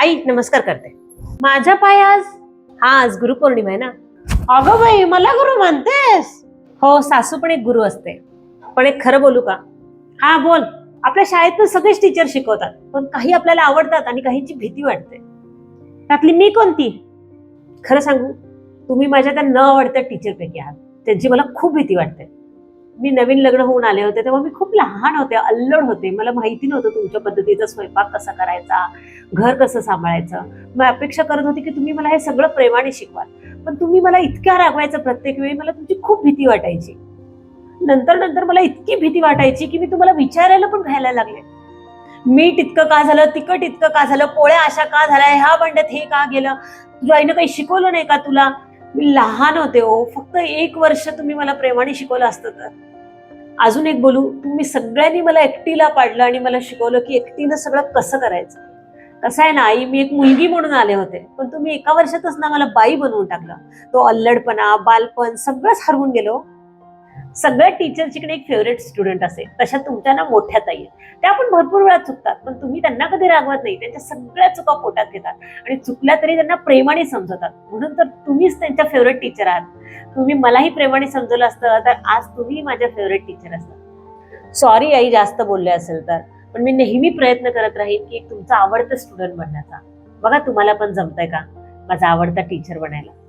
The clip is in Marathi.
आई नमस्कार करते. माझ्या पाय आज हा आज गुरुपौर्णिमा आहे ना? अगं बाई मला गुरु मानतेस हो सासू पण एक गुरु असते. पण एक खरं बोलू का? हा बोल. आपल्या शाळेत पण सगळेच टीचर शिकवतात. पण काही आपल्याला आवडतात आणि काहींची भीती वाटते. त्यातली मी कोणती? खरं सांगू तुम्ही माझ्या त्या न आवडत्या टीचरपैकी आहात. त्यांची मला खूप भीती वाटते. मी नवीन लग्न होऊन आले होते तेव्हा मी खूप लहान होते अल्लड होते. मला माहिती नव्हतं तुमच्या पद्धतीचा स्वयंपाक कसा करायचा घर कसं सांभाळायचं. मी अपेक्षा करत होती की तुम्ही मला हे सगळं प्रेमाने शिकवाल. पण तुम्ही मला इतक्या रागवायचं प्रत्येक वेळी मला तुमची खूप भीती वाटायची. नंतर नंतर मला इतकी भीती वाटायची की मी तुम्हाला विचारायला पण घ्यायला लागले. मीठ इतकं का झालं तिखट इतकं का झालं पोळ्या अशा का झाल्या ह्या भांड्यात हे का गेलं? तुझ्या आईनं काही शिकवलं नाही का तुला? मी लहान होते हो. फक्त एक वर्ष तुम्ही मला प्रेमाने शिकवलं असतं तर. अजून एक बोलू तुम्ही सगळ्यांनी मला एकटीला पाडलं आणि मला शिकवलं की एकटीनं सगळं कसं करायचं? कसं आहे ना आई मी एक मुलगी म्हणून आले होते पण तुम्ही एका वर्षातच ना मला बाई बनवून टाकलं. तो अल्लडपणा बालपण सगळंच हरवून गेलो हो. सगळ्या टीचरची एक फेवरेट स्टुडंट असेल तशा तुमच्या ना मोठ्या ताई आहेत. त्या पण भरपूर वेळा चुकतात पण तुम्ही त्यांना कधी रागवत नाही. त्यांच्या सगळ्या चुका पोटात घेतात आणि चुकल्या तरी त्यांना प्रेमाने समजवतात. म्हणून तर तुम्हीच त्यांच्या फेवरेट टीचर आहात. तुम्ही मलाही प्रेमाने समजवलं असतं तर आज तुम्ही माझ्या फेवरेट टीचर असतात. सॉरी आई जास्त बोलले असेल तर. पण मी नेहमी प्रयत्न करत राहीन की तुमचा आवडतं स्टुडंट बनण्याचा. बघा तुम्हाला पण जमतंय का? माझा आवडता टीचर बनायला.